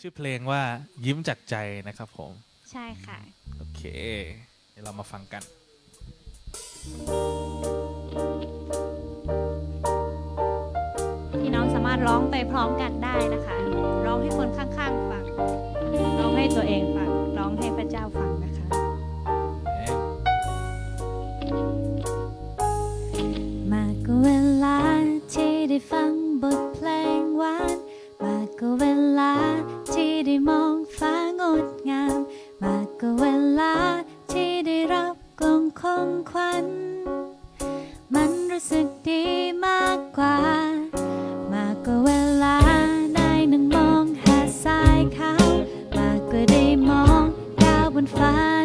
ชื่อเพลงว่ายิ้มจากใจนะครับผม ใช่ค่ะ โอเค เดี๋ยวเรามาฟังกัน พี่น้องสามารถร้องไปพร้อมกันได้นะคะ ร้องให้คนข้างๆ ดีมากกว่า มากกว่าเวลาได้นั่งมองหาดทรายขาวมากกว่าได้มองดาวบนฟ้า